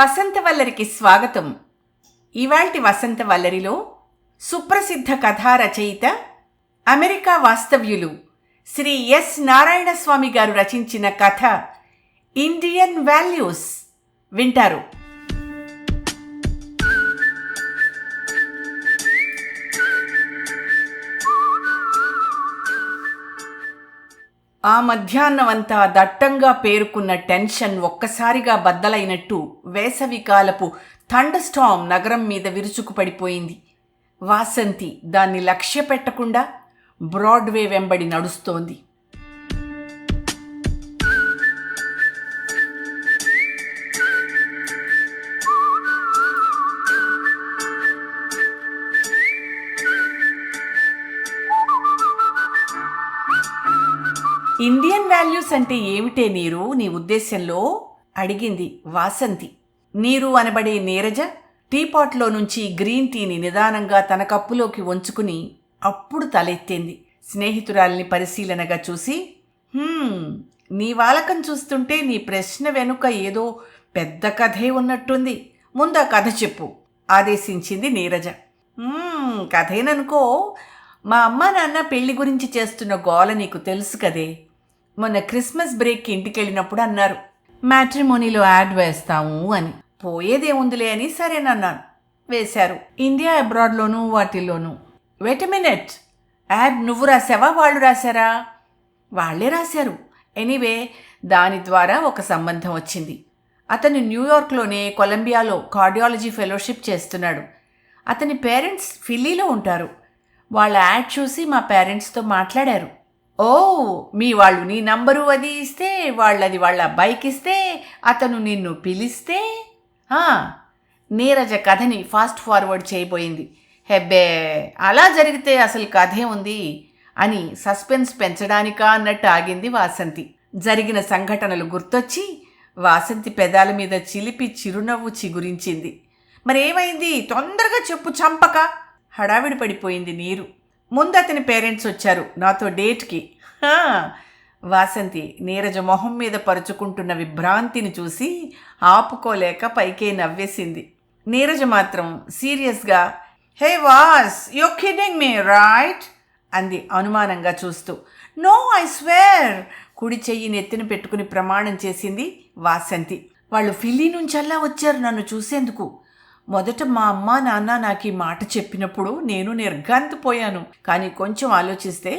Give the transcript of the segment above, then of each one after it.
వసంతవల్లరికి స్వాగతం. ఇవాల్టి వసంతవల్లరిలో సుప్రసిద్ధ కథా రచయిత అమెరికా వాస్తవ్యులు శ్రీ ఎస్ నారాయణస్వామి గారు రచించిన కథ ఇండియన్ వాల్యూస్ వింటారు. ఆ మధ్యాహ్నమంతా దట్టంగా పేరుకున్న టెన్షన్ ఒక్కసారిగా బద్దలైనట్టు వేసవికాలపు థండర్స్టామ్ నగరం మీద విరుచుకుపడిపోయింది వాసంతి దాన్ని లక్ష్య పెట్టకుండా బ్రాడ్వే వెంబడి నడుస్తోంది. ఇండియన్ వాల్యూస్ అంటే ఏమిటే నీరు? నీ ఉద్దేశంలో అడిగింది వాసంతి. నీరు అనబడే నీరజ టీపాట్లో నుంచి గ్రీన్ టీని నిదానంగా తన కప్పులోకి వంచుకుని అప్పుడు తలెత్తింది. స్నేహితురాల్ని పరిశీలనగా చూసి నీ వాలకం చూస్తుంటే నీ ప్రశ్న వెనుక ఏదో పెద్ద కథే ఉన్నట్టుంది. ముందా కథ చెప్పు ఆదేశించింది నీరజ. కథేననుకో మా అమ్మ నాన్న పెళ్ళి గురించి చేస్తున్న గోల నీకు తెలుసు కదే. మొన్న క్రిస్మస్ బ్రేక్కి ఇంటికెళ్ళినప్పుడు అన్నారు. మ్యాట్రిమోనీలో యాడ్ వేస్తాము అని. పోయేదేముందిలే అని సరేనన్నాను. వేశారు. ఇండియా అబ్రాడ్లోనూ వాటిల్లోనూ. Wait minute. యాడ్ నువ్వు రాసావా వాళ్ళు రాశారా వాళ్ళే రాశారు. ఎనీవే దాని ద్వారా ఒక సంబంధం వచ్చింది. అతను న్యూయార్క్లోనే కొలంబియాలో కార్డియాలజీ ఫెలోషిప్ చేస్తున్నాడు. అతని పేరెంట్స్ ఫిల్లీలో ఉంటారు. వాళ్ళ యాడ్ చూసి మా పేరెంట్స్తో మాట్లాడారు. ఓ మీ వాళ్ళు నీ నంబరు అది ఇస్తే వాళ్ళది వాళ్ళ బైక్ ఇస్తే అతను నిన్ను పిలిస్తే? నీరజ కథని ఫాస్ట్ ఫార్వర్డ్ చేయబోయింది. హెబ్బే అలా జరిగితే అసలు కథే ఉంది అని సస్పెన్స్ పెంచడానికా అన్నట్టు ఆగింది వాసంతి. జరిగిన సంఘటనలు గుర్తొచ్చి వాసంతి పెదాల మీద చిలిపి చిరునవ్వు చిగురించింది. మరేమైంది? తొందరగా చెప్పు చంపక! హడావిడి పడిపోయింది నీరు. ముందు అతని పేరెంట్స్ వచ్చారు నాతో డేట్కి. వాసంతి నీరజ మొహం మీద పరుచుకుంటున్న విభ్రాంతిని చూసి ఆపుకోలేక పైకే నవ్వేసింది. నీరజ మాత్రం సీరియస్గా hey was you kidding me right? అంది అనుమానంగా చూస్తూ. No I swear! కుడి చెయ్యి నెత్తిన పెట్టుకుని ప్రమాణం చేసింది వాసంతి. వాళ్ళు ఫిల్లీ నుంచల్లా వచ్చారు నన్ను చూసేందుకు. మొదట మా అమ్మ నాన్న నాకు ఈ మాట చెప్పినప్పుడు నేను నిర్ఘాంతపోయాను. కానీ కొంచెం ఆలోచిస్తే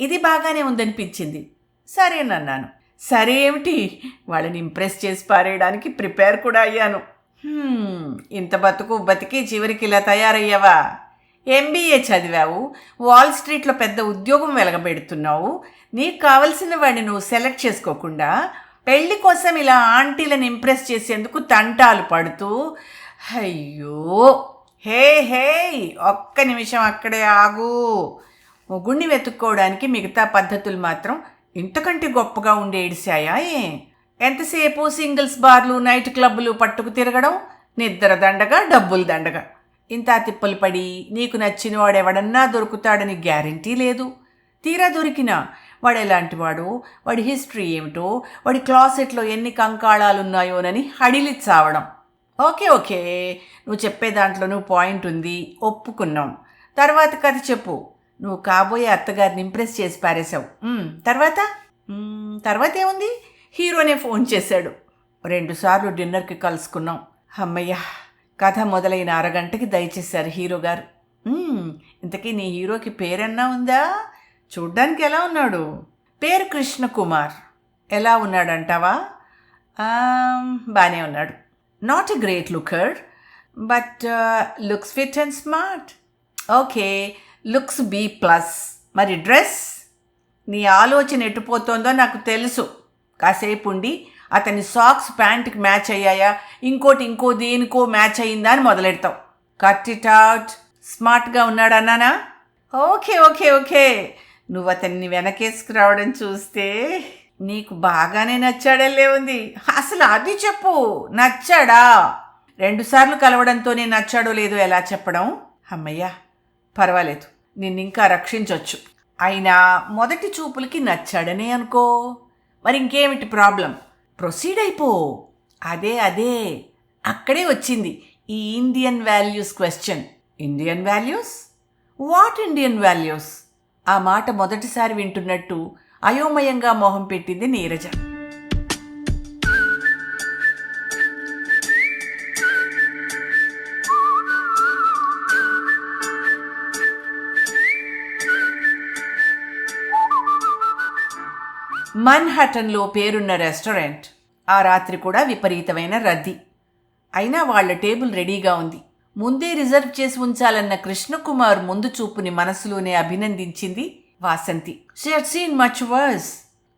ఇది బాగానే ఉందనిపించింది. సరేనన్నాను సరే ఏమిటి? వాళ్ళని ఇంప్రెస్ చేసి పారేయడానికి ప్రిపేర్ కూడా అయ్యాను. ఇంత బతుకు బతికి చివరికి ఇలా తయారయ్యావా? ఎంబీఏ చదివావు వాల్ స్ట్రీట్లో పెద్ద ఉద్యోగం వెలగబెడుతున్నావు నీకు కావలసిన వాడిని నువ్వు సెలెక్ట్ చేసుకోకుండా పెళ్ళి కోసం ఇలా ఆంటీలను ఇంప్రెస్ చేసేందుకు తంటాలు పడుతూ అయ్యో. హే హే ఒక్క నిమిషం అక్కడే ఆగు. మొగుణ్ణి వెతుక్కోవడానికి మిగతా పద్ధతులు మాత్రం ఇంతకంటే గొప్పగా ఉండే ఏడిశాయా ఏ? ఎంతసేపు సింగిల్స్ బార్లు నైట్ క్లబ్బులు పట్టుకు తిరగడం? నిద్ర దండగా డబ్బులు దండగా. ఇంత తిప్పలు పడి నీకు నచ్చిన వాడెవడన్నా దొరుకుతాడని గ్యారంటీ లేదు. తీరా దొరికినా వాడు ఎలాంటి వాడు? వాడి హిస్టరీ ఏమిటో? వాడి క్లాసెట్లో ఎన్ని కంకాళాలున్నాయోనని హడిలి చావడం. Okay okay. నువ్వు చెప్పే దాంట్లో నువ్వు పాయింట్ ఉంది ఒప్పుకున్నాం. తర్వాత కథ చెప్పు. నువ్వు కాబోయే అత్తగారిని ఇంప్రెస్ చేసి పారేశావు. తర్వాత? తర్వాత ఏముంది? హీరోనే ఫోన్ చేశాడు. రెండుసార్లు డిన్నర్కి కలుసుకున్నాం. అమ్మయ్య కథ మొదలైన అరగంటకి దయచేశారు హీరో గారు. ఇంతకీ నీ హీరోకి పేరన్నా ఉందా? చూడ్డానికి ఎలా ఉన్నాడు? పేరు కృష్ణకుమార్. ఎలా ఉన్నాడంటావా? బాగానే ఉన్నాడు. Not a great but but looks fit and smart okay looks B plus మరి డ్రెస్ నీ ఆలోచన ఎట్టుపోతుందో నాకు తెలుసు. కాసేపు ఉండి అతని సాక్స్ ప్యాంట్కి మ్యాచ్ అయ్యాయా? ఇంకోటి ఇంకో దేనికో మ్యాచ్ అయిందా అని మొదలెడతావు కట్ ఇట్ అవుట్ స్మార్ట్గా ఉన్నాడన్నానా ఓకే ఓకే ఓకే నువ్వు అతన్ని వెనకేసుకురావడం చూస్తే నీకు బాగానే నచ్చాడల్లే ఉంది. అసలు అది చెప్పు. నచ్చాడా? రెండుసార్లు కలవడంతోనే నచ్చాడో లేదో ఎలా చెప్పడం? అమ్మయ్యా పర్వాలేదు. నిన్నింకా రక్షించొచ్చు. అయినా మొదటి చూపులకి నచ్చాడనే అనుకో. మరి ఇంకేమిటి ప్రాబ్లం? ప్రొసీడ్ అయిపో. అదే అదే. అక్కడే వచ్చింది ఈ Indian values question. Indian values? What Indian values? ఆ మాట మొదటిసారి వింటున్నట్టు అయోమయంగా మొహం పెట్టింది నీరజ. మన్హటన్లో పేరున్న రెస్టారెంట్ ఆ రాత్రి కూడా విపరీతమైన రద్దీ. అయినా వాళ్ళ టేబుల్ రెడీగా ఉంది. ముందే రిజర్వ్ చేసి ఉంచాలన్న కృష్ణకుమార్ ముందు చూపుని మనసులోనే అభినందించింది Vasanthi. She seen much worse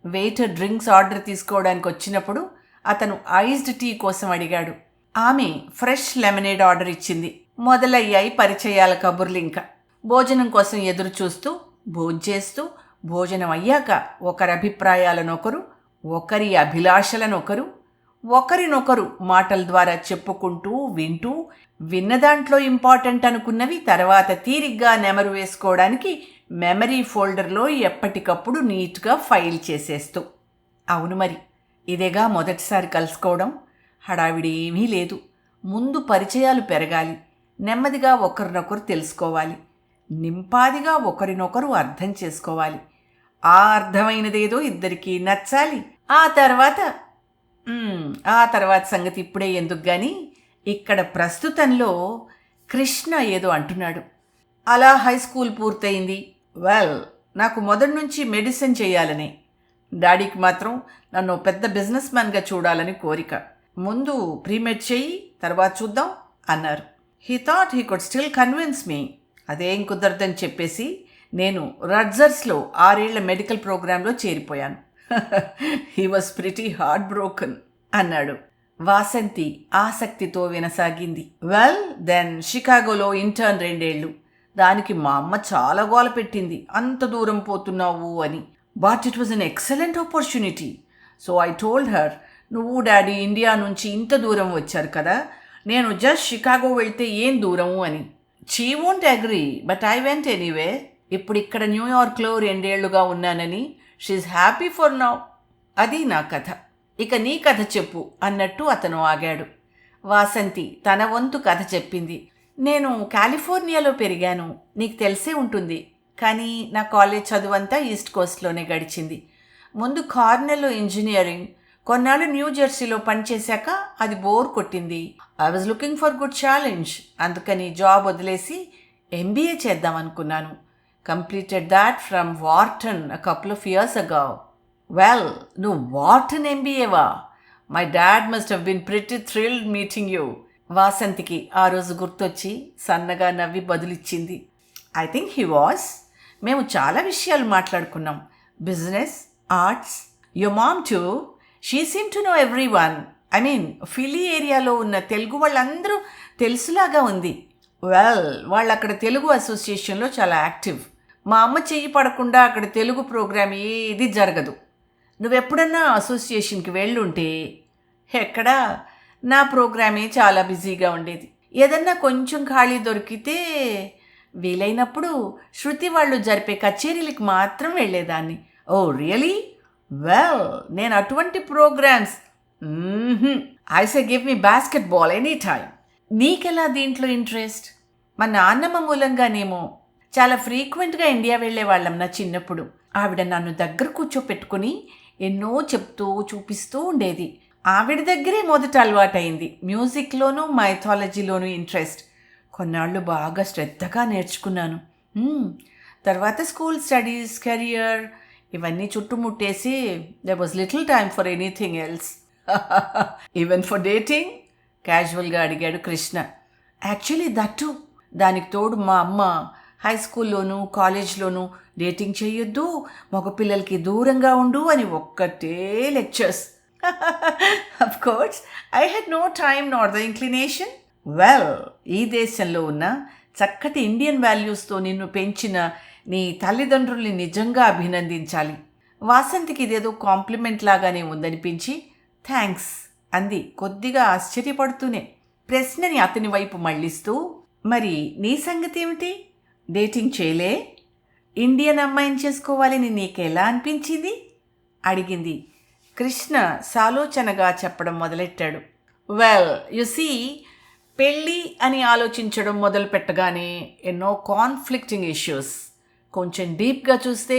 waiter drinks order తీసుకోవడానికి వచ్చినప్పుడు అతను ఐస్డ్ టీ కోసం అడిగాడు. ఆమె ఫ్రెష్ లెమనేడ్ ఆర్డర్ ఇచ్చింది. మొదలయ్యాయి పరిచయాల కబుర్లు ఇంకా. భోజనం కోసం ఎదురు చూస్తూ భోంచేస్తూ భోజనం అయ్యాక ఒకరి అభిప్రాయాలనొకరు ఒకరి అభిలాషలనొకరు ఒకరినొకరు మాటల ద్వారా చెప్పుకుంటూ వింటూ విన్న దాంట్లో ఇంపార్టెంట్ అనుకున్నవి తర్వాత తీరిగ్గా నెమరు వేసుకోవడానికి మెమరీ ఫోల్డర్లో ఎప్పటికప్పుడు నీట్గా ఫైల్ చేసేస్తూ. అవును మరి ఇదేగా మొదటిసారి కలుసుకోవడం? హడావిడి ఏమీ లేదు. ముందు పరిచయాలు పెరగాలి. నెమ్మదిగా ఒకరినొకరు తెలుసుకోవాలి. నింపాదిగా ఒకరినొకరు అర్థం చేసుకోవాలి. ఆ అర్థమైనదేదో ఇద్దరికీ నచ్చాలి. ఆ తర్వాత ఆ తర్వాత సంగతి ఇప్పుడే ఎందుకు కానీ ఇక్కడ ప్రస్తుతంలో కృష్ణ ఏదో అంటున్నాడు. అలా హై స్కూల్ పూర్తయింది. వెల్ నాకు మొదటి నుంచి మెడిసిన్ చేయాలని. డాడీకి మాత్రం నన్ను పెద్ద బిజినెస్ మ్యాన్గా చూడాలని కోరిక. ముందు ప్రీమేడ్ చెయ్యి తర్వాత చూద్దాం అన్నారు. He thought he could still convince me అదేం కుదరదని చెప్పేసి నేను రడ్జర్స్లో ఆరేళ్ళ మెడికల్ ప్రోగ్రాంలో చేరిపోయాను. He was pretty heart broken అన్నాడు. వాసంతి ఆసక్తితో వినసాగింది. వెల్ దెన్ షికాగోలో ఇంటర్న్ రెండేళ్ళు దానికి మా అమ్మ చాలా గోల పెట్టింది. అంత దూరం పోతున్నావు అని. But it was an excellent opportunity so I told her నువ్వు డాడీ ఇండియా నుంచి ఇంత దూరం వచ్చారు కదా నేను జస్ట్ షికాగో వెళ్తే ఏం దూరము అని. She won't agree but I went anyway ఇప్పుడు ఇక్కడ న్యూయార్క్లో రెండేళ్ళుగా ఉన్నానని. షీఈ్ హ్యాపీ ఫర్ నౌ అది నా కథ. ఇక నీ కథ చెప్పు అన్నట్టు అతను ఆగాడు. వాసంతి తన వంతు కథ చెప్పింది. నేను కాలిఫోర్నియాలో పెరిగాను. నీకు తెలిసే ఉంటుంది. కానీ నా కాలేజ్ చదువంతా ఈస్ట్ కోస్ట్లోనే గడిచింది. ముందు కార్నెల్లో ఇంజనీరింగ్ కొన్నాళ్ళు న్యూ జెర్సీలో పనిచేశాక అది బోర్ కొట్టింది. I was looking for good challenge. అందుకని జాబ్ వదిలేసి ఎంబీఏ చేద్దాం అనుకున్నాను. Completed that from Wharton a couple of years ago well నువ్వు Wharton ఎంబీఏవా? My dad must have been pretty thrilled meeting you వాసంతికి ఆ రోజు గుర్తొచ్చి సన్నగా నవ్వి బదులిచ్చింది. I think he was. మేము చాలా విషయాలు మాట్లాడుకున్నాం. Business arts your mom too. She seem to know everyone I mean Philly ఏరియాలో ఉన్న తెలుగు వాళ్ళందరూ తెలుసులాగా ఉంది. వెల్ వాళ్ళు అక్కడ తెలుగు అసోసియేషన్లో చాలా యాక్టివ్. మా అమ్మ చెయ్యి పడకుండా అక్కడ తెలుగు ప్రోగ్రామ్ ఏది జరగదు. నువ్వెప్పుడన్నా అసోసియేషన్కి వెళ్ళుంటే ఎక్కడా నా ప్రోగ్రామే చాలా బిజీగా ఉండేది. ఏదన్నా కొంచెం ఖాళీ దొరికితే వీలైనప్పుడు శృతి వాళ్ళు జరిపే కచేరీలకు మాత్రం వెళ్ళేదాన్ని. Oh really? వెల్ నేను అటువంటి programmes. I say give me basketball any time నీకెలా దీంట్లో ఇంట్రెస్ట్? మా నాన్నమ్మ మూలంగానేమో చాలా ఫ్రీక్వెంట్గా ఇండియా వెళ్ళేవాళ్ళం నా చిన్నప్పుడు. ఆవిడ నన్ను దగ్గర కూర్చోపెట్టుకుని ఎన్నో చెప్తూ చూపిస్తూ ఉండేది. ఆవిడ దగ్గరే మొదట అలవాటైంది. మ్యూజిక్లోనూ మైథాలజీలోనూ ఇంట్రెస్ట్. కొన్నాళ్ళు బాగా శ్రద్ధగా నేర్చుకున్నాను. తర్వాత స్కూల్ స్టడీస్ కెరియర్ ఇవన్నీ చుట్టుముట్టేసి there was little time for anything else even for dating క్యాజువల్గా అడిగాడు కృష్ణ. యాక్చువల్లీ దట్టు దానికి తోడు మా అమ్మ హై స్కూల్లోనూ కాలేజ్లోనూ డేటింగ్ చేయొద్దు మగపిల్లలకి దూరంగా ఉండు అని ఒక్కటే lectures of course I had no time not the inclination well ఈ దేశంలో ఉన్న చక్కటి ఇండియన్ వాల్యూస్తో నిన్ను పెంచిన నీ తల్లిదండ్రుల్ని నిజంగా అభినందించాలి. వాసంతికి ఇదేదో కాంప్లిమెంట్ లాగానే ఉందనిపించి థ్యాంక్స్ అంది. కొద్దిగా ఆశ్చర్యపడుతూనే ప్రశ్నని అతని వైపు మళ్ళిస్తూ మరి నీ సంగతి ఏమిటి? డేటింగ్ చేయలే? ఇండియన్ అమ్మాయిని చేసుకోవాలని నీకెలా అనిపించింది? అడిగింది. కృష్ణ సాలోచనగా చెప్పడం మొదలెట్టాడు. వెల్ యు సీ పెళ్ళి అని ఆలోచించడం మొదలు పెట్టగానే ఎన్నో కాన్ఫ్లిక్టింగ్ ఇష్యూస్ కొంచెం డీప్గా చూస్తే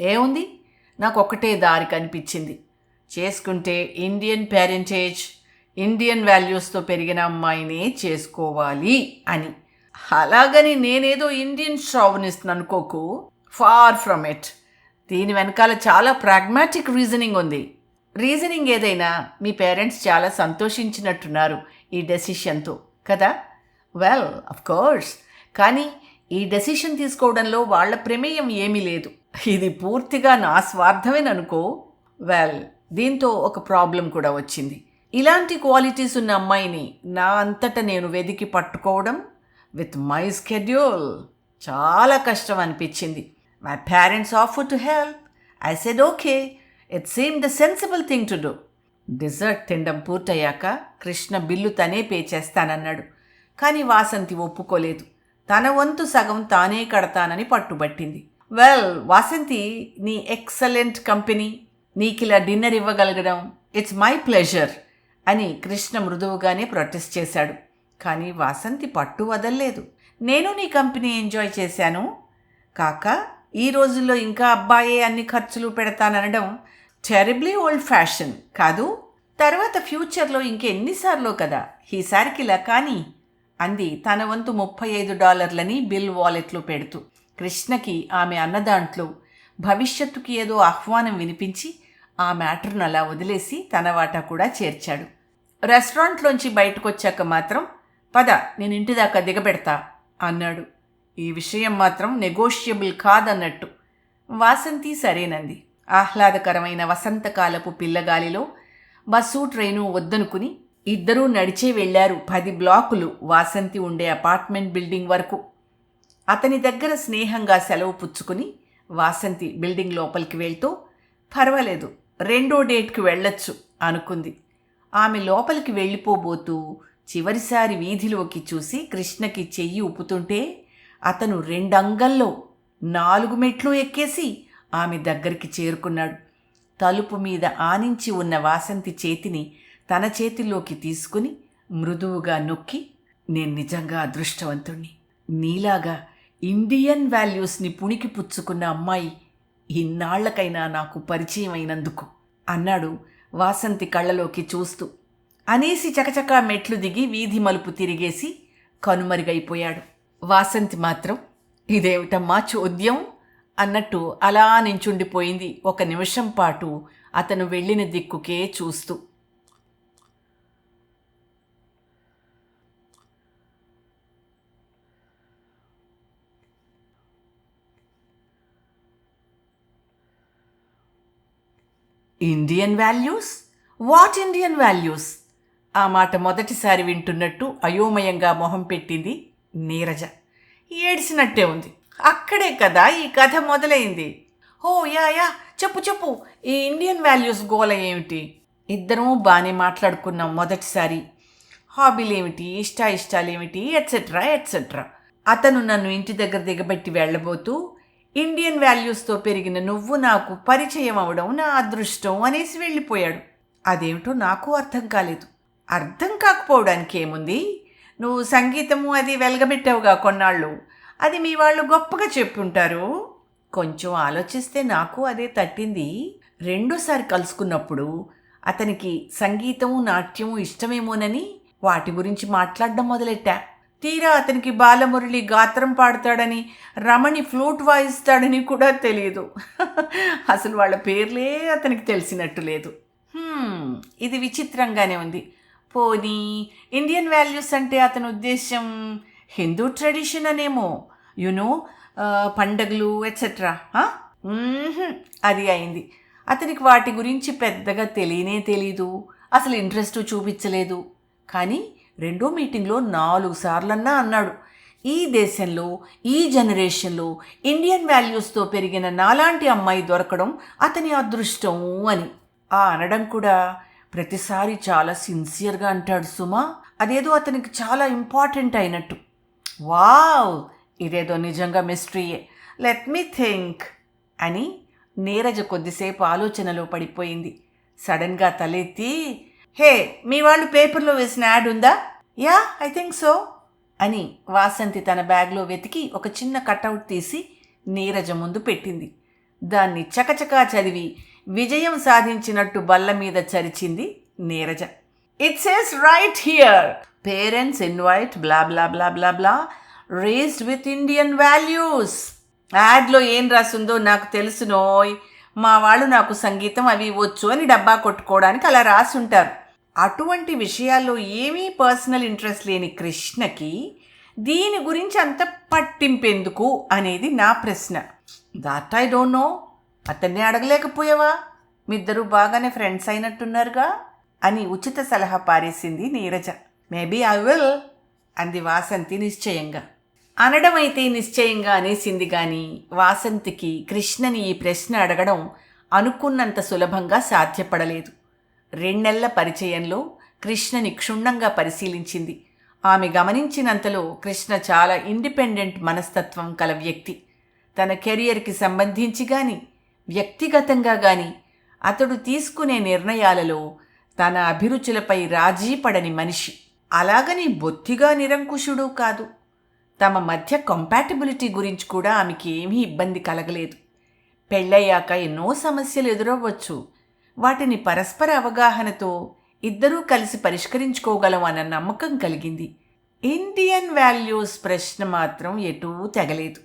ఏముంది నాకు ఒకటే దారి కనిపించింది. చేసుకుంటే ఇండియన్ పేరెంటేజ్ ఇండియన్ వాల్యూస్తో పెరిగిన అమ్మాయినే చేసుకోవాలి అని. అలాగని నేనేదో ఇండియన్ షావునిస్ట్ అనుకోకు. ఫార్ ఫ్రమ్ ఇట్ దీని వెనకాల చాలా ప్రాగ్మాటిక్ రీజనింగ్ ఉంది. రీజనింగ్ ఏదైనా మీ పేరెంట్స్ చాలా సంతోషించినట్టున్నారు ఈ డెసిషన్తో కదా? వెల్ అఫ్ కోర్స్ కానీ ఈ డెసిషన్ తీసుకోవడంలో వాళ్ళ ప్రమేయం ఏమీ లేదు. ఇది పూర్తిగా నా స్వార్థమేననుకో. వెల్ దీంతో ఒక ప్రాబ్లం కూడా వచ్చింది. ఇలాంటి క్వాలిటీస్ ఉన్న అమ్మాయిని నా అంతటా నేను వెదికి పట్టుకోవడం విత్ మై స్కెడ్యూల్ చాలా కష్టం అనిపించింది. My parents offer to help. I said okay it seem the sensible thing to do. Dessert తినడం పూర్తయ్యాక కృష్ణ బిల్లు తనే పే చేస్తానన్నాడు. కానీ వాసంతి ఒప్పుకోలేదు. తన వంతు సగం తానే కడతానని పట్టుబట్టింది. వెల్ వాసంతి నీ ఎక్సలెంట్ కంపెనీ. నీకిలా డిన్నర్ ఇవ్వగలగడం ఇట్స్ మై ప్లెజర్ అని కృష్ణ మృదువుగానే ప్రొటెస్ట్ చేశాడు. కానీ వాసంతి పట్టు వదల్లేదు. నేను నీ కంపెనీ ఎంజాయ్ చేశాను. కాక ఈ రోజుల్లో ఇంకా అబ్బాయే అన్ని ఖర్చులు పెడతాననడం టెరిబ్లీ ఓల్డ్ ఫ్యాషన్ కాదు. తర్వాత ఫ్యూచర్లో ఇంకెన్నిసార్లో కదా ఈసారికి ఇలా కానీ అంది తన వంతు ముప్పై ఐదు డాలర్లని బిల్ వాలెట్లో పెడుతూ. కృష్ణకి ఆమె అన్నదాంట్లో భవిష్యత్తుకి ఏదో ఆహ్వానం వినిపించి ఆ మ్యాటర్ను అలా వదిలేసి తన వాటా కూడా చేర్చాడు. రెస్టారెంట్లోంచి బయటకొచ్చాక మాత్రం పద నేను ఇంటి దాకా దిగబెడతా అన్నాడు. ఈ విషయం మాత్రం నెగోషియబుల్ కాదన్నట్టు. వాసంతి సరేనంది. ఆహ్లాదకరమైన వసంతకాలపు పిల్లగాలిలో బస్సు ట్రైను వద్దనుకుని ఇద్దరూ నడిచే వెళ్ళారు పది బ్లాకులు వాసంతి ఉండే అపార్ట్మెంట్ బిల్డింగ్ వరకు. అతని దగ్గర స్నేహంగా సెలవు పుచ్చుకుని వాసంతి బిల్డింగ్ లోపలికి వెళ్తూ పర్వాలేదు రెండో డేట్కి వెళ్ళొచ్చు అనుకుంది. ఆమె లోపలికి వెళ్ళిపోబోతూ చివరిసారి వీధిలోకి చూసి కృష్ణకి చెయ్యి ఉప్పుతుంటే అతను రెండంగల్లో నాలుగు మెట్లు ఎక్కేసి ఆమె దగ్గరికి చేరుకున్నాడు. తలుపు మీద ఆనించి ఉన్న వాసంతి చేతిని తన చేతిలోకి తీసుకుని మృదువుగా నొక్కి నేను నిజంగా అదృష్టవంతుణ్ణి. నీలాగా ఇండియన్ వాల్యూస్ని పుణికి పుచ్చుకున్న అమ్మాయి ఇన్నాళ్ళకైనా నాకు పరిచయం అయినందుకు అన్నాడు వాసంతి కళ్ళలోకి చూస్తూ. అనేసి చకచకా మెట్లు దిగి వీధి మలుపు తిరిగేసి కనుమరుగైపోయాడు. వాసంతి మాత్రం ఇదేమిటమ్మా చోద్యం? అన్నట్టు అలా నించుండిపోయింది ఒక నిమిషం పాటు అతను వెళ్ళిన దిక్కుకే చూస్తూ. Indian values? What Indian values? ఆ మాట మొదటిసారి వింటున్నట్టు అయోమయంగా మొహం పెట్టింది నీరజ. ఏడిసినట్టే ఉంది. అక్కడే కదా ఈ కథ మొదలైంది. ఓ యా యా చెప్పు చెప్పు. ఈ ఇండియన్ వాల్యూస్ గోల ఏమిటి? ఇద్దరము బాగానే మాట్లాడుకున్నాం మొదటిసారి. హాబీలేమిటి? ఇష్ట ఇష్టాలేమిటి ఎట్సెట్రా ఎట్సెట్రా అతను నన్ను ఇంటి దగ్గర దిగబెట్టి వెళ్ళబోతూ ఇండియన్ వాల్యూస్తో పెరిగిన నువ్వు నాకు పరిచయం అవడం నా అదృష్టం అనేసి వెళ్ళిపోయాడు. అదేమిటో నాకు అర్థం కాలేదు. అర్థం కాకపోవడానికి ఏముంది నువ్వు సంగీతము అది వెలగబెట్టావుగా కొన్నాళ్ళు. అది మీ వాళ్ళు గొప్పగా చెప్పుంటారు. కొంచెం ఆలోచిస్తే నాకు అదే తట్టింది. రెండోసారి కలుసుకున్నప్పుడు అతనికి సంగీతము నాట్యము ఇష్టమేమోనని వాటి గురించి మాట్లాడడం మొదలెట్టా. తీరా అతనికి బాలమురళి గాత్రం పాడతాడని రమణి ఫ్లూట్ వాయిస్తాడని కూడా తెలియదు. అసలు వాళ్ళ పేర్లే అతనికి తెలిసినట్టు లేదు. ఇది విచిత్రంగానే ఉంది. పోనీ ఇండియన్ వాల్యూస్ అంటే అతని ఉద్దేశం హిందూ ట్రెడిషన్ అనేమో యునో పండగలు ఎట్సెట్రా అది అయింది. అతనికి వాటి గురించి పెద్దగా తెలియనే తెలీదు అసలు ఇంట్రెస్ట్ చూపించలేదు. కానీ రెండో మీటింగ్లో నాలుగు సార్లన్నా అన్నాడు ఈ దేశంలో ఈ జనరేషన్లో ఇండియన్ వాల్యూస్తో పెరిగిన నాలాంటి అమ్మాయి దొరకడం అతని అదృష్టం అని. ఆ అనడం కూడా ప్రతిసారి చాలా సిన్సియర్గా అంటాడు సుమా. అదేదో అతనికి చాలా ఇంపార్టెంట్ అయినట్టు. వావ్! ఇదేదో నిజంగా మిస్టరీయే. Let me think! అని నీరజ కొద్దిసేపు ఆలోచనలో పడిపోయింది. సడన్గా తలెత్తి హే మీ వాళ్ళు పేపర్లో వేసిన యాడ్ ఉందా? Yeah I think so. అని వాసంతి తన బ్యాగ్లో వెతికి ఒక చిన్న కట్అవుట్ తీసి నీరజ ముందు పెట్టింది. దాన్ని చకచకా చదివి విజయం సాధించినట్టు బల్ల మీద చరిచింది Neeraja. It says right here parents invite blah blah blah blah blah raised with Indian values యాడ్లో ఏం రాసిందో నాకు తెలుసునోయ్ మా వాళ్ళు నాకు సంగీతం అవి వచ్చు అని డబ్బా కొట్టుకోవడానికి అలా రాసుంటారు. అటువంటి విషయాల్లో ఏమీ పర్సనల్ ఇంట్రెస్ట్ లేని కృష్ణకి దీని గురించి అంత పట్టింపెందుకు అనేది నా ప్రశ్న. దాట్ ఐ డోంట్ నో అతన్ని అడగలేకపోయావా? మీద్దరూ బాగానే ఫ్రెండ్స్ అయినట్టున్నారుగా? అని ఉచిత సలహా పారేసింది నీరజ. మేబీ ఐ విల్ అంది వాసంతి నిశ్చయంగా. అనడం అయితే నిశ్చయంగా అనేసింది గాని వాసంతికి కృష్ణని ఈ ప్రశ్న అడగడం అనుకున్నంత సులభంగా సాధ్యపడలేదు. రెండెళ్ళ పరిచయంలో కృష్ణని క్షుణ్ణంగా పరిశీలించింది. ఆమె గమనించినంతలో కృష్ణ చాలా ఇండిపెండెంట్ మనస్తత్వం కల వ్యక్తి. తన కెరియర్కి సంబంధించి కానీ వ్యక్తిగతంగా గాని అతడు తీసుకునే నిర్ణయాలలో తన అభిరుచులపై రాజీ పడని మనిషి. అలాగని బొత్తిగా నిరంకుశుడు కాదు. తమ మధ్య కంపాటబిలిటీ గురించి కూడా ఆమెకి ఏమీ ఇబ్బంది కలగలేదు. పెళ్ళయ్యాక ఎన్నో సమస్యలు ఎదురవ్వచ్చు. వాటిని పరస్పర అవగాహనతో ఇద్దరూ కలిసి పరిష్కరించుకోగలం అన్న నమ్మకం కలిగింది. ఇండియన్ వాల్యూస్ ప్రశ్న మాత్రం ఎటూ తెగలేదు.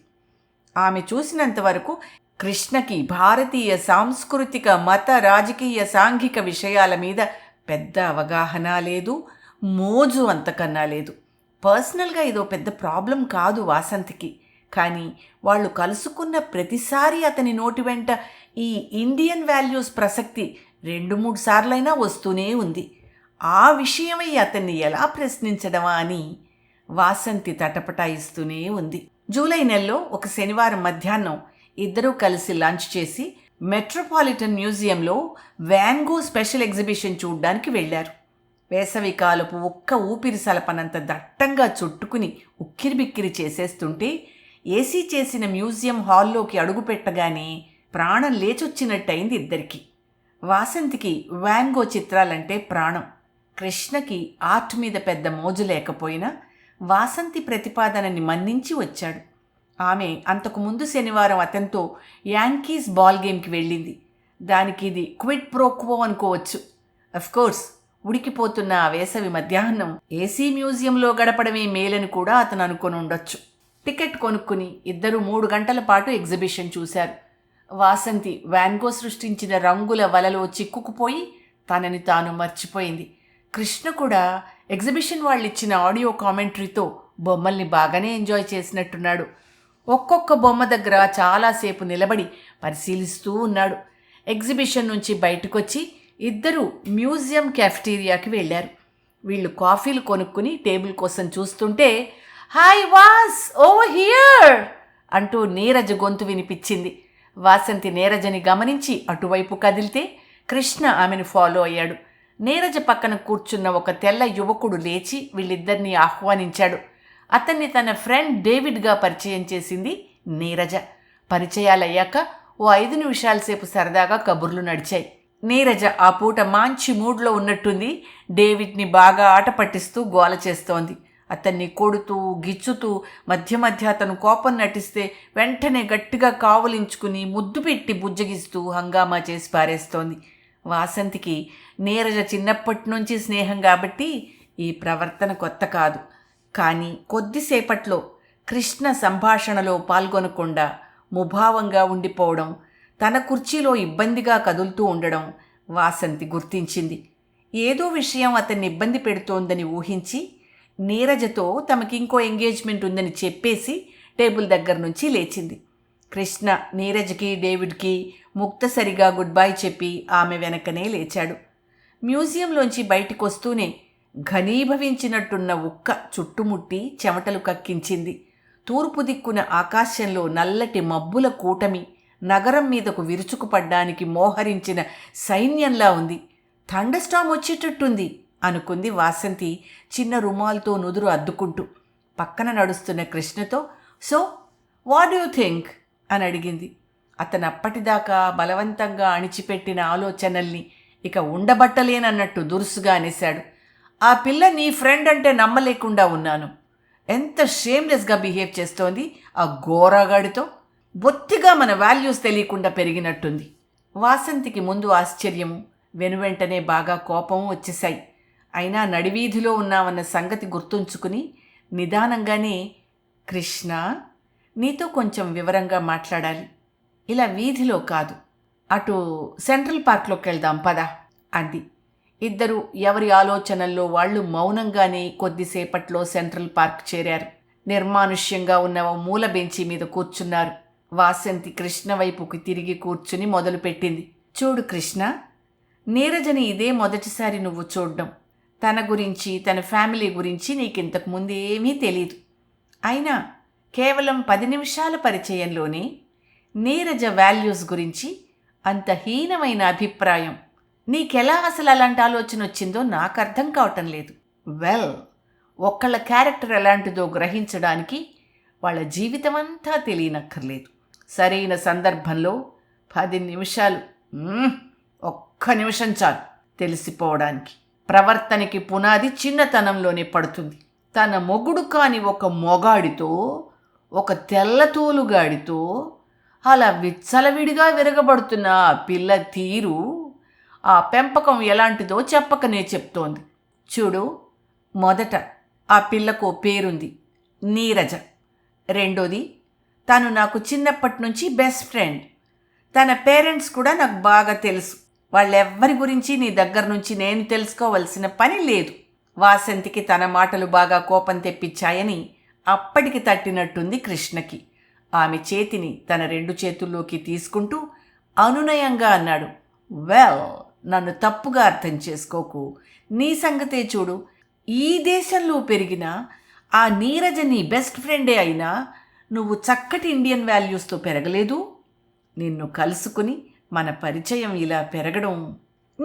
ఆమె చూసినంతవరకు కృష్ణకి భారతీయ సాంస్కృతిక మత రాజకీయ సాంఘిక విషయాల మీద పెద్ద అవగాహన లేదు మోజు అంతకన్నా లేదు. పర్సనల్గా ఇదో పెద్ద ప్రాబ్లం కాదు వాసంతికి. కానీ వాళ్ళు కలుసుకున్న ప్రతిసారి అతని నోటి వెంట ఈ ఇండియన్ వాల్యూస్ ప్రసక్తి రెండు మూడు సార్లైనా వస్తూనే ఉంది. ఆ విషయమై అతన్ని ఎలా ప్రశ్నించడమా అని వాసంతి తటపటాయిస్తూనే ఉంది. జూలై నెలలో ఒక శనివారం మధ్యాహ్నం ఇద్దరూ కలిసి లంచ్ చేసి మెట్రోపాలిటన్ మ్యూజియంలో వ్యాంగో స్పెషల్ ఎగ్జిబిషన్ చూడ్డానికి వెళ్ళారు. వేసవికాలపు ఒక్క ఊపిరి సలపనంత దట్టంగా చుట్టుకుని ఉక్కిరిబిక్కిరి చేసేస్తుంటే ఏసీ చేసిన మ్యూజియం హాల్లోకి అడుగుపెట్టగానే ప్రాణం లేచొచ్చినట్టయింది ఇద్దరికి. వాసంతికి వ్యాంగో చిత్రాలంటే ప్రాణం. కృష్ణకి ఆర్ట్ మీద పెద్ద మోజు లేకపోయినా వాసంతి ప్రతిపాదనని మన్నించి వచ్చాడు. ఆమె అంతకు ముందు శనివారం అతనితో యాంకీస్ బాల్ గేమ్కి వెళ్ళింది. దానికి ఇది క్విడ్ ప్రోక్వో అనుకోవచ్చు. కోర్స్ ఉడికిపోతున్న ఆ వేసవి మధ్యాహ్నం ఏసీ మ్యూజియంలో గడపడమే మేలని కూడా అతను అనుకొని ఉండొచ్చు. టికెట్ కొనుక్కుని ఇద్దరు మూడు గంటల పాటు ఎగ్జిబిషన్ చూశారు. వాసంతి వ్యాన్గో సృష్టించిన రంగుల వలలో చిక్కుకుపోయి తనని తాను మర్చిపోయింది. కృష్ణ కూడా ఎగ్జిబిషన్ వాళ్ళు ఇచ్చిన ఆడియో కామెంటరీతో బొమ్మల్ని బాగానే ఎంజాయ్ చేసినట్టున్నాడు. ఒక్కొక్క బొమ్మ దగ్గర చాలాసేపు నిలబడి పరిశీలిస్తూ ఉన్నాడు. ఎగ్జిబిషన్ నుంచి బయటకొచ్చి ఇద్దరు మ్యూజియం క్యాఫ్టీరియాకి వెళ్ళారు. వీళ్ళు కాఫీలు కొనుక్కుని టేబుల్ కోసం చూస్తుంటే హాయ్ వాస్ ఓవర్ హియర్! అంటూ నీరజ గొంతు వినిపించింది. వాసంతి నీరజని గమనించి అటువైపు కదిలితే కృష్ణ ఆమెను ఫాలో అయ్యాడు. నీరజ పక్కన కూర్చున్న ఒక తెల్ల యువకుడు లేచి వీళ్ళిద్దరినీ ఆహ్వానించాడు. అతన్ని తన ఫ్రెండ్ డేవిడ్గా పరిచయం చేసింది నీరజ. పరిచయాలయ్యాక ఓ ఐదు నిమిషాల సేపు సరదాగా కబుర్లు నడిచాయి. నీరజ ఆ పూట మంచి మూడ్లో ఉన్నట్టుంది. డేవిడ్ని బాగా ఆట పట్టిస్తూ గోల చేస్తోంది. అతన్ని కొడుతూ గిచ్చుతూ మధ్య మధ్య అతను కోపం నటిస్తే వెంటనే గట్టిగా కావలించుకుని ముద్దు పెట్టి బుజ్జగిస్తూ హంగామా చేసి పారేస్తోంది. వాసంతికి నీరజ చిన్నప్పటి నుంచి స్నేహం కాబట్టి ఈ ప్రవర్తన కొత్త కాదు. కానీ కొద్దిసేపట్లో కృష్ణ సంభాషణలో పాల్గొనకుండా ముభావంగా ఉండిపోవడం తన కుర్చీలో ఇబ్బందిగా కదులుతూ ఉండడం వాసంతి గుర్తించింది. ఏదో విషయం అతన్ని ఇబ్బంది పెడుతోందని ఊహించి నీరజతో తమకింకో ఎంగేజ్మెంట్ ఉందని చెప్పేసి టేబుల్ దగ్గర నుంచి లేచింది. కృష్ణ నీరజ్కి డేవిడ్కి ముక్తసరిగా గుడ్ బై చెప్పి ఆమె వెనకనే లేచాడు. మ్యూజియంలోంచి బయటికి వస్తూనే ఘనీభవించినట్టున్న ఉక్క చుట్టుముట్టి చెమటలు కక్కించింది. తూర్పు దిక్కున ఆకాశంలో నల్లటి మబ్బుల కూటమి నగరం మీదకు విరుచుకుపడ్డానికి మోహరించిన సైన్యంలా ఉంది. థండస్టామ్ వచ్చేటట్టుంది అనుకుంది వాసంతి చిన్న రుమాల్తో నుదురు అద్దుకుంటూ. పక్కన నడుస్తున్న కృష్ణతో సో వాట్ యూ థింక్? అని అడిగింది. అతను అప్పటిదాకా బలవంతంగా అణిచిపెట్టిన ఆలోచనల్ని ఇక ఉండబట్టలేనన్నట్టు దురుసుగా అనేశాడు. ఆ పిల్ల నీ ఫ్రెండ్ అంటే నమ్మలేకుండా ఉన్నాను. ఎంత షేమ్లెస్గా బిహేవ్ చేస్తోంది ఆ గోరాగాడితో బొత్తిగా మన వాల్యూస్ తెలియకుండా పెరిగినట్టుంది. వాసంతికి ముందు ఆశ్చర్యము వెనువెంటనే బాగా కోపం వచ్చేశాయి. అయినా నడివీధిలో ఉన్నామన్న సంగతి గుర్తుంచుకుని నిదానంగానే కృష్ణ నీతో కొంచెం వివరంగా మాట్లాడాలి. ఇలా వీధిలో కాదు. అటు సెంట్రల్ పార్క్లోకి వెళ్దాం పదా అంది. ఇద్దరు ఎవరి ఆలోచనల్లో వాళ్ళు మౌనంగానే కొద్దిసేపట్లో సెంట్రల్ పార్క్ చేరారు. నిర్మానుష్యంగా ఉన్న ఓ మూల బెంచి మీద కూర్చున్నారు. వాసంతి కృష్ణ వైపుకి తిరిగి కూర్చుని మొదలుపెట్టింది. చూడు కృష్ణ నీరజని ఇదే మొదటిసారి నువ్వు చూడడం. తన గురించి తన ఫ్యామిలీ గురించి నీకింతకు ముందేమీ తెలియదు అయినా కేవలం పది నిమిషాల పరిచయంలోనే నీరజ వాల్యూస్ గురించి అంత హీనమైన అభిప్రాయం నీకెలా అసలు అలాంటి ఆలోచన వచ్చిందో నాకు అర్థం కావటం లేదు. వెల్ ఒక్కళ్ళ క్యారెక్టర్ ఎలాంటిదో గ్రహించడానికి వాళ్ళ జీవితం అంతా తెలియనక్కర్లేదు. సరైన సందర్భంలో పది నిమిషాలు ఒక్క నిమిషం చాలు తెలిసిపోవడానికి. ప్రవర్తనకి పునాది చిన్నతనంలోనే పడుతుంది. తన మొగుడు కాని ఒక మొగాడితో ఒక తెల్లతోలుగాడితో అలా విచ్చలవిడిగా విరగబడుతున్న ఆ పిల్ల తీరు ఆ పెంపకం ఎలాంటిదో చెప్పకనే చెప్తోంది. చూడు మొదట ఆ పిల్లకు పేరుంది నీరజ. రెండోది తను నాకు చిన్నప్పటి నుంచి బెస్ట్ ఫ్రెండ్. తన పేరెంట్స్ కూడా నాకు బాగా తెలుసు. వాళ్ళెవ్వరి గురించి నీ దగ్గర నుంచి నేను తెలుసుకోవలసిన పని లేదు. వాసంతికి తన మాటలు బాగా కోపం తెప్పించాయని అప్పటికి తట్టినట్టుంది కృష్ణకి. ఆమె చేతిని తన రెండు చేతుల్లోకి తీసుకుంటూ అనునయంగా అన్నాడు వెల్ నన్ను తప్పుగా అర్థం చేసుకోకు. నీ సంగతే చూడు. ఈ దేశంలో పెరిగిన ఆ నీరజ నీ బెస్ట్ ఫ్రెండే అయినా నువ్వు చక్కటి ఇండియన్ వాల్యూస్తో పెరగలేదు. నిన్ను కలుసుకుని మన పరిచయం ఇలా పెరగడం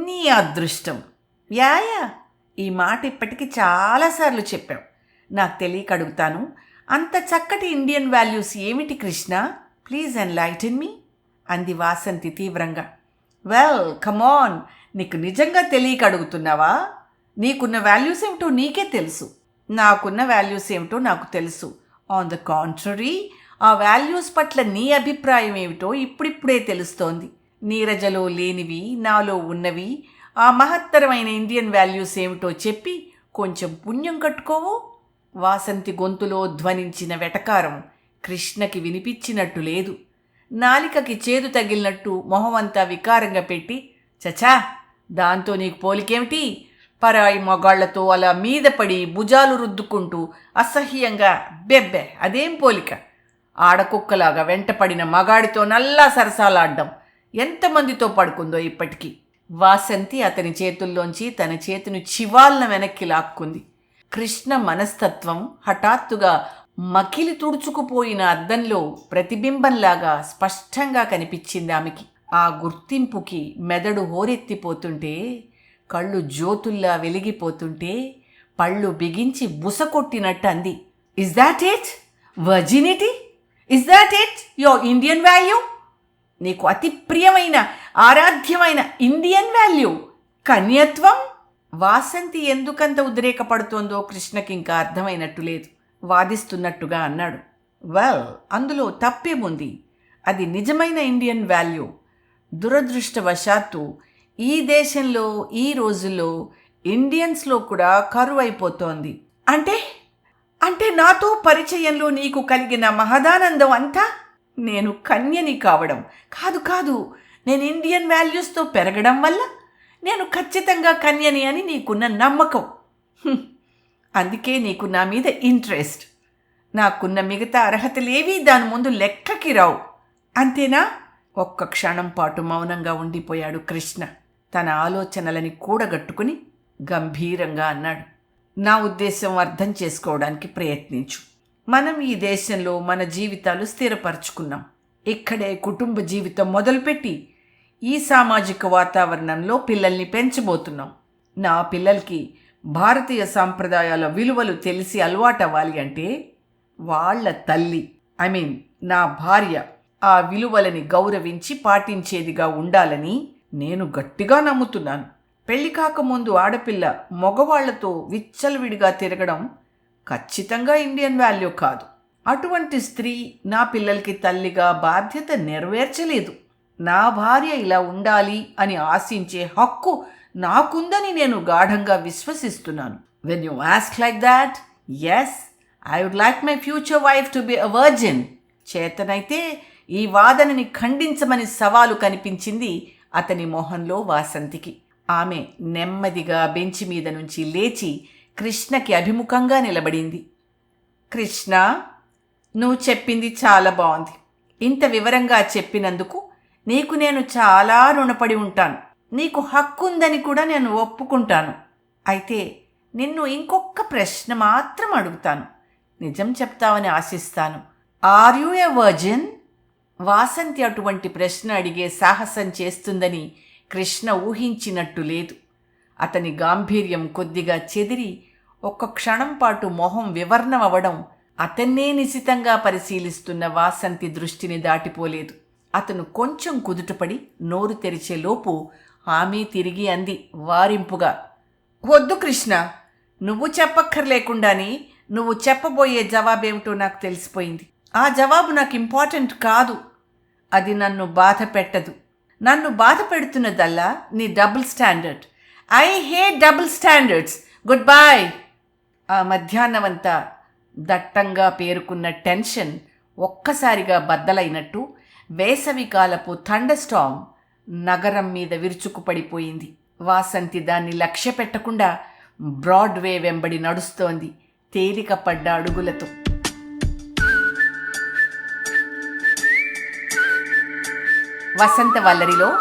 నీ అదృష్టం. యాయా ఈ మాట ఇప్పటికీ చాలాసార్లు చెప్పావు. నాకు తెలియక అడుగుతాను. అంత చక్కటి ఇండియన్ వాల్యూస్ ఏమిటి కృష్ణ? Please enlighten me. అంది వాసంతి తీవ్రంగా. వెల్ కమాన్ నీకు నిజంగా తెలియక అడుగుతున్నావా? నీకున్న వాల్యూస్ ఏమిటో నీకే తెలుసు. నాకున్న వాల్యూస్ ఏమిటో నాకు తెలుసు. ఆన్ ద కాంట్రరీ ఆ వాల్యూస్ పట్ల నీ అభిప్రాయం ఏమిటో ఇప్పుడిప్పుడే తెలుస్తోంది. నీరజలో లేనివి నాలో ఉన్నవి ఆ మహత్తరమైన ఇండియన్ వాల్యూస్ ఏమిటో చెప్పి కొంచెం పుణ్యం కట్టుకోవు? వాసంతి గొంతులో ధ్వనించిన వెటకారం కృష్ణకి వినిపించినట్టు లేదు. నాలికకి చేదు తగిలినట్టు మొహమంతా వికారంగా పెట్టి చచా దాంతో నీకు పోలికేమిటి? పరాయి మొగాళ్ళతో అలా మీద పడి భుజాలు రుద్దుకుంటూ అసహ్యంగా బెబ్బె అదేం పోలిక? ఆడకుక్కలాగా వెంటపడిన మగాడితో నల్లా సరసాలాడ్డం. ఎంతమందితో పడుకుందో ఇప్పటికీ? వాసంతి అతని చేతుల్లోంచి తన చేతిని చివాల్న వెనక్కి లాక్కుంది. కృష్ణ మనస్తత్వం హఠాత్తుగా మకిలి తుడుచుకుపోయిన అద్దంలో ప్రతిబింబంలాగా స్పష్టంగా కనిపించింది ఆమెకి. ఆ గుర్తింపుకి మెదడు హోరెత్తిపోతుంటే కళ్ళు జ్యోతుల్లా వెలిగిపోతుంటే పళ్ళు బిగించి బుసకొట్టినట్టు అంది is that it virginity is that it your Indian value నీకు అతి ప్రియమైన ఆరాధ్యమైన ఇండియన్ వాల్యూ కన్యత్వం? వాసంతి ఎందుకంత ఉద్రేకపడుతోందో కృష్ణకి ఇంకా అర్థమైనట్టు లేదు. వాదిస్తున్నట్టుగా అన్నాడు. వెల్ అందులో తప్పేముంది? అది నిజమైన ఇండియన్ వాల్యూ. దురదృష్టవశాత్తు ఈ దేశంలో ఈ రోజుల్లో ఇండియన్స్లో కూడా కరువైపోతోంది. అంటే? అంటే నాతో పరిచయంలో నీకు కలిగిన మహదానందం అంతా? నేను కన్యని కావడం. కాదు కాదు. నేను ఇండియన్ వాల్యూస్తో పెరగడం వల్ల? నేను ఖచ్చితంగా కన్యని అని నీకున్న నమ్మకం. అందుకే నీకు నా మీద ఇంట్రెస్ట్. నాకున్న మిగతా అర్హతలేవీ దాని ముందు లెక్కకి రావు. అంతేనా? ఒక్క క్షణం పాటు మౌనంగా ఉండిపోయాడు కృష్ణ. తన ఆలోచనలని కూడగట్టుకుని గంభీరంగా అన్నాడు. నా ఉద్దేశం అర్థం చేసుకోవడానికి ప్రయత్నించు. మనం ఈ దేశంలో మన జీవితాలు స్థిరపరచుకున్నాం. ఇక్కడే కుటుంబ జీవితం మొదలుపెట్టి ఈ సామాజిక వాతావరణంలో పిల్లల్ని పెంచబోతున్నాం. నా పిల్లలకి భారతీయ సాంప్రదాయాల విలువలు తెలిసి అలవాటవ్వాలి అంటే వాళ్ళ తల్లి. ఐ మీన్ నా భార్య ఆ విలువలని గౌరవించి పాటించేదిగా ఉండాలని నేను గట్టిగా నమ్ముతున్నాను. పెళ్ళి కాకముందు ఆడపిల్ల మగవాళ్ళతో విచ్చలవిడిగా తిరగడం ఖచ్చితంగా ఇండియన్ వాల్యూ కాదు. అటువంటి స్త్రీ నా పిల్లలకి తల్లిగా బాధ్యత నెరవేర్చలేదు. నా భార్య ఇలా ఉండాలి అని ఆశించే హక్కు నాకుందని నేను గాఢంగా విశ్వసిస్తున్నాను. When you ask like that yes I would like my future wife to be a virgin చేతనైతే ఈ వాదనని ఖండించమని సవాలు కనిపించింది అతని మొహంలో వాసంతికి. ఆమె నెమ్మదిగా బెంచి మీద నుంచి లేచి కృష్ణకి అభిముఖంగా నిలబడింది. కృష్ణ నువ్వు చెప్పింది చాలా బాగుంది. ఇంత వివరంగా చెప్పినందుకు నీకు నేను చాలా రుణపడి ఉంటాను. నీకు హక్కు ఉందని కూడా నేను ఒప్పుకుంటాను. అయితే నిన్ను ఇంకొక ప్రశ్న మాత్రం అడుగుతాను. నిజం చెప్తావని ఆశిస్తాను. Are you a virgin Vasanthi అటువంటి ప్రశ్న అడిగే సాహసం చేస్తుందని కృష్ణ ఊహించినట్టు లేదు. అతని గాంభీర్యం కొద్దిగా చెదిరి ఒక్క క్షణం పాటు మొహం వివర్ణమవడం అతన్నే నిశితంగా పరిశీలిస్తున్న వాసంతి దృష్టిని దాటిపోలేదు. అతను కొంచెం కుదుటపడి నోరు తెరిచేలోపు హామీ తిరిగి అంది వారింపుగా. వద్దు కృష్ణ నువ్వు చెప్పక్కర్లేకుండాని నువ్వు చెప్పబోయే జవాబేమిటో నాకు తెలిసిపోయింది. ఆ జవాబు నాకు ఇంపార్టెంట్ కాదు. అది నన్ను బాధ పెట్టదు. నన్ను బాధ పెడుతున్నదల్లా నీ double standard. I hate double standards. Good boy ఆ మధ్యాహ్నమంతా దట్టంగా పేరుకున్న టెన్షన్ ఒక్కసారిగా బద్దలైనట్టు వేసవికాలపు థండస్టామ్ నగరం మీద విరుచుకుపడిపోయింది. వాసంతి దాన్ని లక్ష్య పెట్టకుండా బ్రాడ్వే వెంబడి నడుస్తోంది. తేలిక పడ్డ అడుగులతో. వసంత వల్లరిలో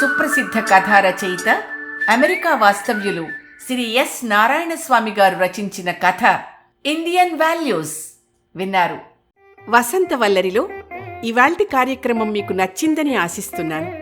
సుప్రసిద్ధ కథా రచయిత అమెరికా వాస్తవ్యులు శ్రీ ఎస్. నారాయణస్వామి గారు రచించిన కథ ఇండియన్ వాల్యూస్ విన్నారు. వసంత వల్లరిలో ఇవాల్టి కార్యక్రమం మీకు నచ్చిందని ఆశిస్తున్నాను.